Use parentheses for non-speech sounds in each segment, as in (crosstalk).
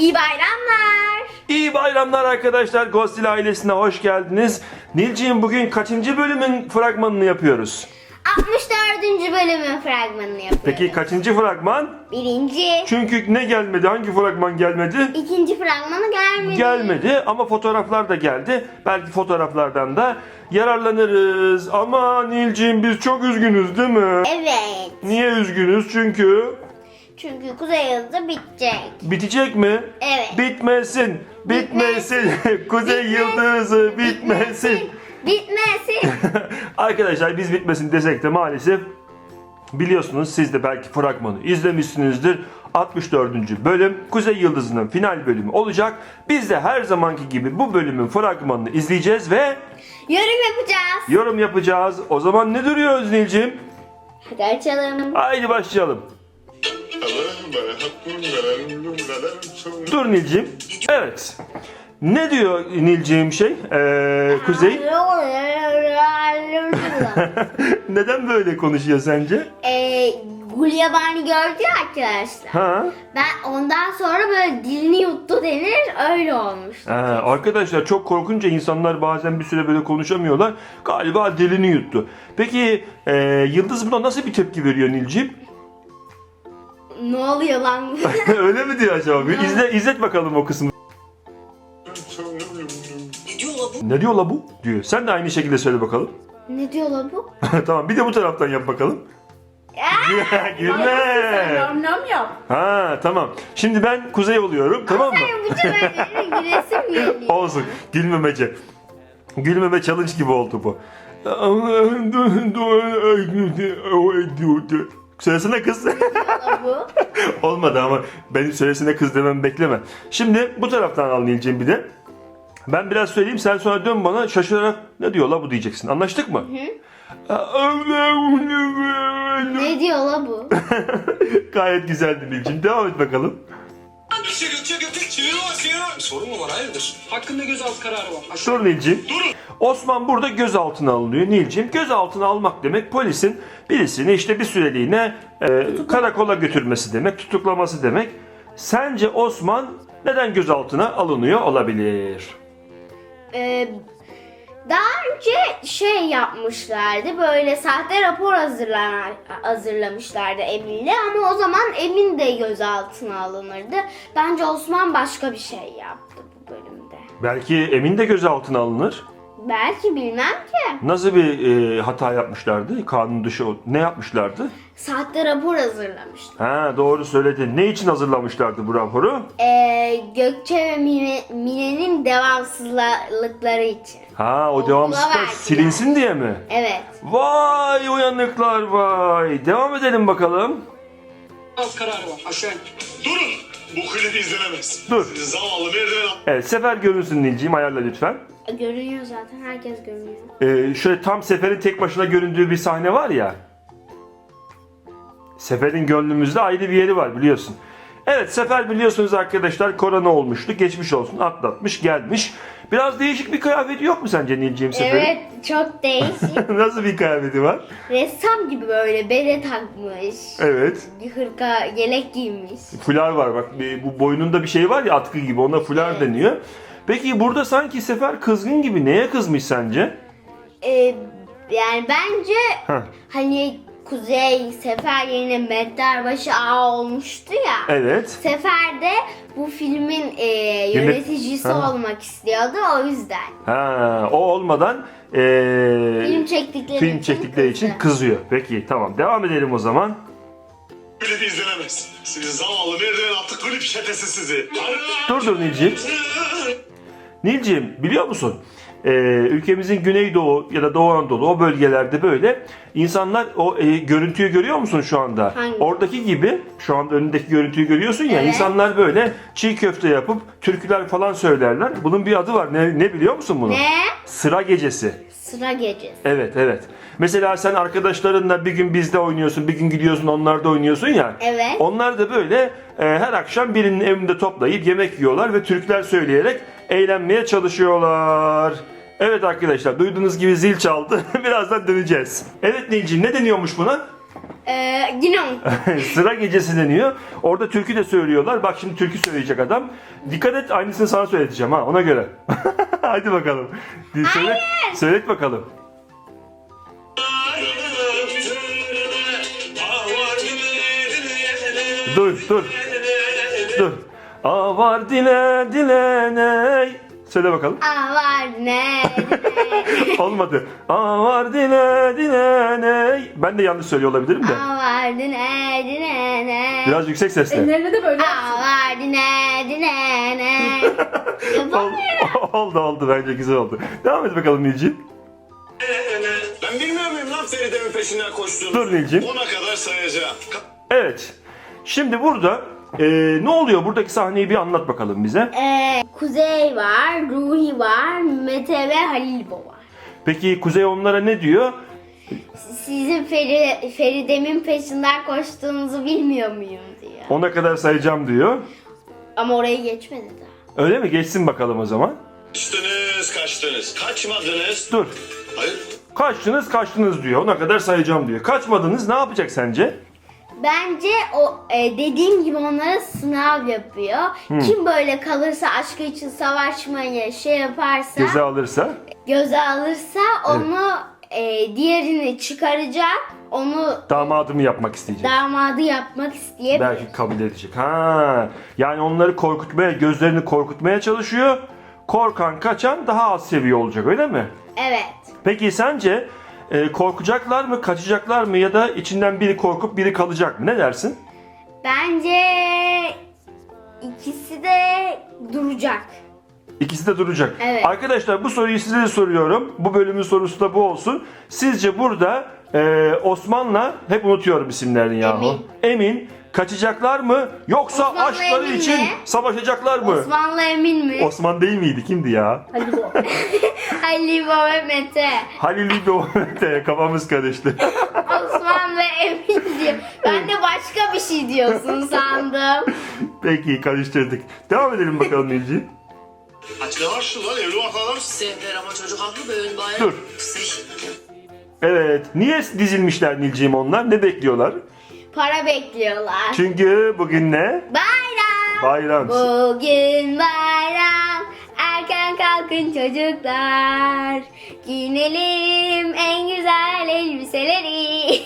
İyi bayramlar. İyi bayramlar arkadaşlar. Ghostil ailesine hoş geldiniz. Nilciğim bugün kaçıncı bölümün fragmanını yapıyoruz? 64. bölümün fragmanını yapıyoruz. Peki kaçıncı fragman? Birinci. Çünkü ne gelmedi? Hangi fragman gelmedi? İkinci fragmanı gelmedi. Gelmedi ama fotoğraflar da geldi. Belki fotoğraflardan da yararlanırız. Ama Nilciğim biz çok üzgünüz değil mi? Evet. Niye üzgünüz? Çünkü Çünkü Kuzey Yıldızı bitecek. bitecek mi? Evet. Bitmesin. Bitmesin. (laughs) Kuzey yıldızı bitmesin. Bitmesin. (laughs) Arkadaşlar biz bitmesin desek de maalesef biliyorsunuz siz de belki fragmanı izlemişsinizdir. 64. bölüm Kuzey Yıldızı'nın final bölümü olacak. Biz de her zamanki gibi bu bölümün fragmanını izleyeceğiz ve Yorum yapacağız. yorum yapacağız. O zaman ne duruyoruz Nilcim? Hadi açalım. Haydi başlayalım. Dur Nilcim. Evet. Ne diyor Nilcim şey? Ee, Kuzey. (laughs) Neden böyle konuşuyor sence? Eee Gulyabani gördü arkadaşlar. Ha? Ben ondan sonra böyle dilini yuttu denir öyle olmuş. Ha, arkadaşlar çok korkunca insanlar bazen bir süre böyle konuşamıyorlar. Galiba dilini yuttu. Peki e, Yıldız buna nasıl bir tepki veriyor Nilcim? Ne oluyor lan? (laughs) Öyle mi diyor acaba? Bir izle, izlet bakalım o kısmı. Ne diyor la bu? Diyor. Sen de aynı şekilde söyle bakalım. ne diyor lan bu? (laughs) tamam bir de bu taraftan yap bakalım. (laughs) Gülme. Nam nam yap. Ha tamam. Şimdi ben kuzey oluyorum tamam mı? Hayır bu sefer gülesim geliyor. Olsun. Gülmemece. Gülmeme challenge gibi oldu bu. Söylesene kız. bu. (laughs) Olmadı ama benim söylesene kız demem bekleme. Şimdi bu taraftan al Nilcim bir de. Ben biraz söyleyeyim sen sonra dön bana şaşırarak ne diyor la bu diyeceksin. Anlaştık mı? Ne diyor la bu? (laughs) Gayet güzeldi Nilcim. Devam et bakalım. Gökçe Gökçe Bir sorun mu var hayırdır? Hakkında gözaltı kararı var. Aşağı. Dur Nilcim. Osman burada gözaltına alınıyor Nilcim. Gözaltına almak demek polisin birisini işte bir süreliğine e, karakola götürmesi demek, tutuklaması demek. Sence Osman neden gözaltına alınıyor olabilir? Ee, daha önce şey yapmışlardı böyle sahte rapor hazırlan hazırlamışlardı Emin'le ama o zaman Emin de gözaltına alınırdı. Bence Osman başka bir şey yaptı bu bölümde. Belki Emin de gözaltına alınır. Belki bilmem ki. Nasıl bir e, hata yapmışlardı? Kanun dışı ne yapmışlardı? Sahte rapor hazırlamıştı. Ha doğru söyledin. Ne için hazırlamışlardı bu raporu? Ee, Gökçe ve Mine, Mine'nin devamsızlıkları için. Ha o Okula devamsızlıklar verdiler. silinsin diye mi? Evet. Vay uyanıklar vay. Devam edelim bakalım. Kararı var. Aşağı. Durun! Bu klibi izlenemez. Dur. Sizi zavallı merdiven Evet sefer görünsün Nilciğim ayarla lütfen. Görünüyor zaten. Herkes görünüyor. Ee, şöyle tam Sefer'in tek başına göründüğü bir sahne var ya. Sefer'in gönlümüzde ayrı bir yeri var biliyorsun. Evet Sefer biliyorsunuz arkadaşlar korona olmuştu. Geçmiş olsun atlatmış gelmiş. Biraz değişik bir kıyafeti yok mu sence Nilciğim Sefer'in? Evet çok değişik. (laughs) Nasıl bir kıyafeti var? Ressam gibi böyle bere takmış. Evet. Bir hırka yelek giymiş. Fular var bak bu boynunda bir şey var ya atkı gibi ona fular Evet. deniyor. Peki burada sanki Sefer kızgın gibi neye kızmış sence? Ee, yani bence Heh. hani Kuzey Sefer yerine Meddarbaşı ağa olmuştu ya. Evet. Sefer de bu filmin e, yöneticisi Ha. olmak istiyordu o yüzden. Ha, o olmadan eee, Film çektikleri film için çektikleri için kızdı. kızıyor. Peki tamam devam edelim o zaman. klibi izlenemez. Sizi zavallı merdiven attı klip çetesi sizi. Dur dur Nilciğim. Nilciğim biliyor musun? Ee, ülkemizin Güneydoğu ya da Doğu Anadolu o bölgelerde böyle insanlar o e, görüntüyü görüyor musun şu anda? Hangi? Oradaki gibi şu anda önündeki görüntüyü görüyorsun ya Evet. insanlar böyle çiğ köfte yapıp türküler falan söylerler. Bunun bir adı var. Ne, ne biliyor musun bunu? Ne? Sıra gecesi. Sıra gecesi. Evet evet. Mesela sen arkadaşlarınla bir gün bizde oynuyorsun, bir gün gidiyorsun onlarda oynuyorsun ya. Evet. Onlar da böyle e, her akşam birinin evinde toplayıp yemek yiyorlar ve türküler söyleyerek eğlenmeye çalışıyorlar. Evet arkadaşlar duyduğunuz gibi zil çaldı. (laughs) Birazdan döneceğiz. Evet Nilciğim ne deniyormuş buna? Ee, Ginon. (laughs) Sıra gecesi deniyor. Orada türkü de söylüyorlar. Bak şimdi türkü söyleyecek adam. Dikkat et aynısını sana söyleteceğim ha ona göre. (laughs) Hadi bakalım. Söyle, söylet bakalım. Dur dur dur. Aa var dile dile ney. Söyle bakalım. Aa var ne? (laughs) Olmadı. Aa var dile dile ney. Ben de yanlış söylüyor olabilirim de. Aa vardı ne? Ne ne? Biraz yüksek sesle. Ellerini de böyle Aa vardı ne? Ne (laughs) ne? Ol- oldu oldu bence güzel oldu. Devam et bakalım Nilciğim. Ben bilmiyor muyum lan Feride'min peşinden koştuğunu? Dur Nilciğim. Ona kadar sayacağım. Ka- Evet. Şimdi burada e, ne oluyor? Buradaki sahneyi bir anlat bakalım bize. Ee, Kuzey var, Ruhi var, Mete ve Halil İbo var. Peki Kuzey onlara ne diyor? Sizin Feri, Feride'min peşinden koştuğunuzu bilmiyor muyum diyor. Ona kadar sayacağım diyor. Ama orayı geçmedi daha. Öyle mi? Geçsin bakalım o zaman. Kaçtınız kaçtınız. Kaçmadınız. Dur. Hayır. Kaçtınız kaçtınız diyor. Ona kadar sayacağım diyor. Kaçmadınız ne yapacak sence? Bence o e, dediğim gibi onlara sınav yapıyor. Kim böyle kalırsa aşkı için savaşmayı şey yaparsa Ceza alırsa. göze alırsa onu e, diğerini çıkaracak. Onu Damadımı yapmak isteyecek. damadı yapmak isteyebilir. Belki kabul edecek. Ha, yani onları korkutmaya, gözlerini korkutmaya çalışıyor. Korkan, kaçan daha az seviyor olacak öyle mi? Evet. Peki sence e, korkacaklar mı, kaçacaklar mı ya da içinden biri korkup biri kalacak mı? Ne dersin? Bence ikisi de duracak. İkisi de duracak. Evet. Arkadaşlar bu soruyu size de soruyorum. Bu bölümün sorusu da bu olsun. Sizce burada e, Osman'la hep unutuyorum isimlerini yahu. Emin. kaçacaklar mı yoksa Osman'la aşkları Emin için mi? savaşacaklar mı? Osmanlı Emin mi? Osman değil miydi? Kimdi ya? Halil (laughs) ve Mete. Halil İbo kafamız karıştı. (laughs) Osman ve Emin diyor. Ben de başka bir şey diyorsun sandım. (laughs) Peki karıştırdık. Devam edelim bakalım Nilci. Ne var şu lan evli bakalım. Sevder ama çocuk haklı böyle bayram. Dur. Evet. Niye dizilmişler Nilciğim onlar? Ne bekliyorlar? Para bekliyorlar. Çünkü bugün ne? Bayram. Bayram. Bugün bayram. Erken kalkın çocuklar. Giyinelim en güzel elbiseleri.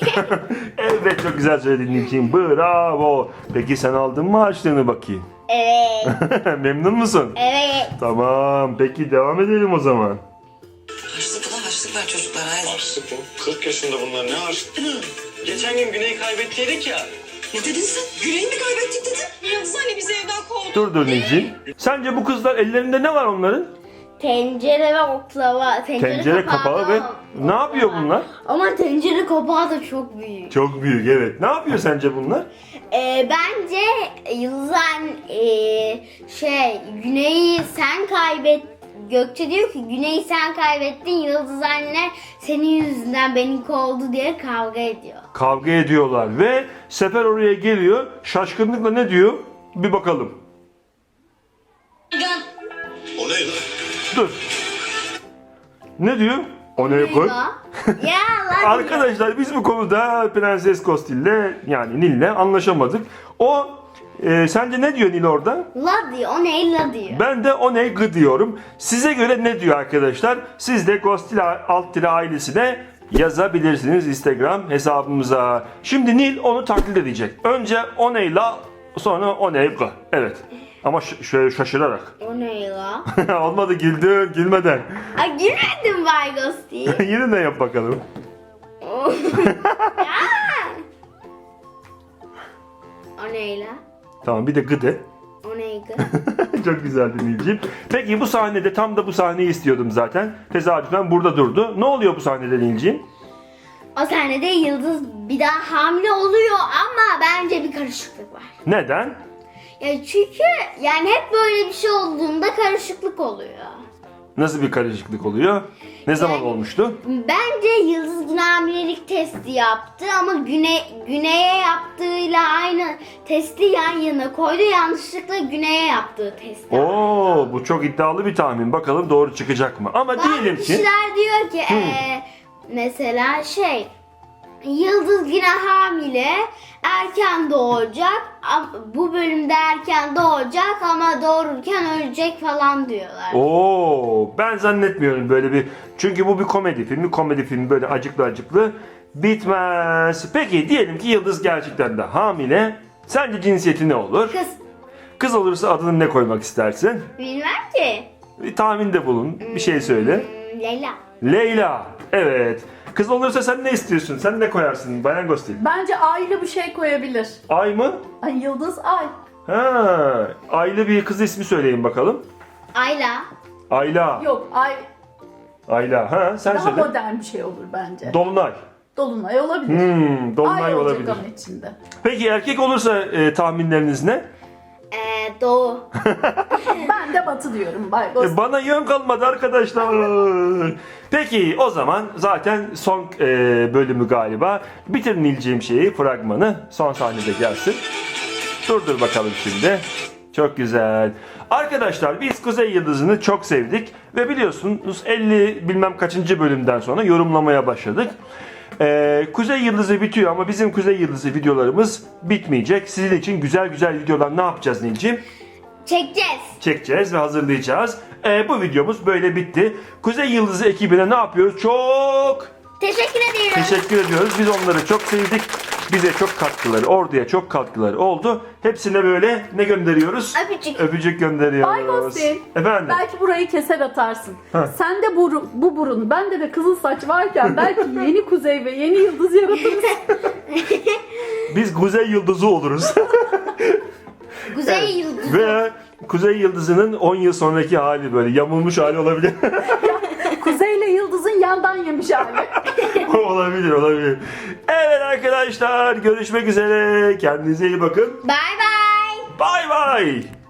(laughs) evet çok güzel söyledin Nilciğim. Bravo. Peki sen aldın mı harçlığını bakayım? evet. (laughs) Memnun musun? Evet. Tamam. Peki devam edelim o zaman. Harçlık mı? 40 yaşında bunlar ne harçlık? Geçen gün Güney'i kaybettiydik ya. Ne dedin sen? Güneyi mi kaybettik dedin? Yoksa hani bizi evden kovdu. Dur dur Nilciğim. Sence bu kızlar ellerinde ne var onların? Tencere ve oklava. Tencere, Tencere kapağı ve ne yapıyor bunlar? Ama tencere kapağı da çok büyük. Çok büyük evet. Ne yapıyor sence bunlar? Ee, bence Yıldızan ee, şey Güney'i sen kaybet Gökçe diyor ki Güney'i sen kaybettin Yıldız anne senin yüzünden beni kovdu diye kavga ediyor. Kavga ediyorlar ve Sefer oraya geliyor. Şaşkınlıkla ne diyor? Bir bakalım. O ne lan? Dur. Ne diyor? O ne koy? (laughs) ya lan Arkadaşlar biz bu konuda Prenses Kostil'le yani Nil'le anlaşamadık. O e, sence ne diyor Nil orada? La diyor o ne la diyor. Ben de o ne gı diyorum. Size göre ne diyor arkadaşlar? Siz de Kostil alt tire ailesine yazabilirsiniz Instagram hesabımıza. Şimdi Nil onu taklit edecek. Önce o ne la sonra o ne gı. Evet. Ama şöyle şaşırarak. O ne la? (laughs) Olmadı güldün gülmeden. Ay gülmedim Bay Ghosty. (laughs) Yine de yap bakalım. (laughs) o ne la? Tamam bir de gı de. O neydi? (laughs) Çok güzeldi Nilciğim. Peki bu sahnede tam da bu sahneyi istiyordum zaten. Tesadüfen burada durdu. Ne oluyor bu sahnede Nilciğim? o sahnede Yıldız bir daha hamile oluyor ama bence bir karışıklık var. Neden? Ya çünkü yani hep böyle bir şey olduğunda karışıklık oluyor. Nasıl bir karışıklık oluyor? Ne zaman olmuştu? Bence Yıldız yine hamilelik testi yaptı ama Güne, Güney'e yaptığıyla aynı testi yan yana koydu. Yanlışlıkla Güney'e yaptığı testi. Oo, bu çok iddialı bir tahmin. Bakalım doğru çıkacak mı? Ama Bazı diyelim ki kişiler diyor ki eee, mesela şey Yıldız yine hamile. Erken doğacak. Bu bölümde erken doğacak ama doğururken ölecek falan diyorlar. Oo, ben zannetmiyorum böyle bir. Çünkü bu bir komedi filmi. Komedi filmi böyle acıklı acıklı bitmez. Peki diyelim ki Yıldız gerçekten de hamile. Sence cinsiyeti ne olur? Kız Kız olursa adını ne koymak istersin? bilmem ki. Bir tahminde bulun. Bir şey söyle. Hmm, Leyla. Leyla. Evet. Kız olursa sen ne istiyorsun? Sen ne koyarsın? Bayan Gostil. Bence ayrı bir şey koyabilir. Ay mı? Ay Yıldız Ay. Ha, Aylı bir kız ismi söyleyin bakalım. Ayla. Ayla. Yok Ay Ayla. Ha, sen daha söyle. modern bir şey olur bence. Dolunay. Dolunay olabilir. Hmm, Dolunay Ay olacak olabilir. ama içinde. Peki erkek olursa e, tahminleriniz ne? Ee, doğu. (laughs) Ben de Batı diyorum. Bay E, bana yön kalmadı arkadaşlar. Peki o zaman zaten son e, bölümü galiba. Bitirin Nilciğim şeyi, fragmanı. Son sahnede gelsin. Durdur bakalım şimdi. Çok güzel. Arkadaşlar biz Kuzey Yıldızı'nı çok sevdik. Ve biliyorsunuz 50 bilmem kaçıncı bölümden sonra yorumlamaya başladık. E, Kuzey Yıldızı bitiyor ama bizim Kuzey Yıldızı videolarımız bitmeyecek. Sizin için güzel güzel videolar ne yapacağız Nilciğim? Çekeceğiz. çekeceğiz ve hazırlayacağız. Ee, bu videomuz böyle bitti. Kuzey Yıldızı ekibine ne yapıyoruz? Çok Teşekkür ediyorum. teşekkür ediyoruz. Biz onları çok sevdik. Bize çok katkıları, orduya çok katkıları oldu. Hepsine böyle ne gönderiyoruz? Öpücük. Öpücük gönderiyoruz. Bay Gosling. Efendim? Belki burayı keser atarsın. Sen de burun, bu burun, bende de kızıl saç varken belki (laughs) yeni kuzey ve yeni yıldız yaratırız. (laughs) Biz Kuzey Yıldızı oluruz. (laughs) Kuzey yıldızı. ve Kuzey Yıldızı'nın 10 yıl sonraki hali böyle yamulmuş hali olabilir. Kuzeyle yıldızın yandan yemiş hali. olabilir, olabilir. Evet arkadaşlar görüşmek üzere. Kendinize iyi bakın. Bye bye. Bay bay.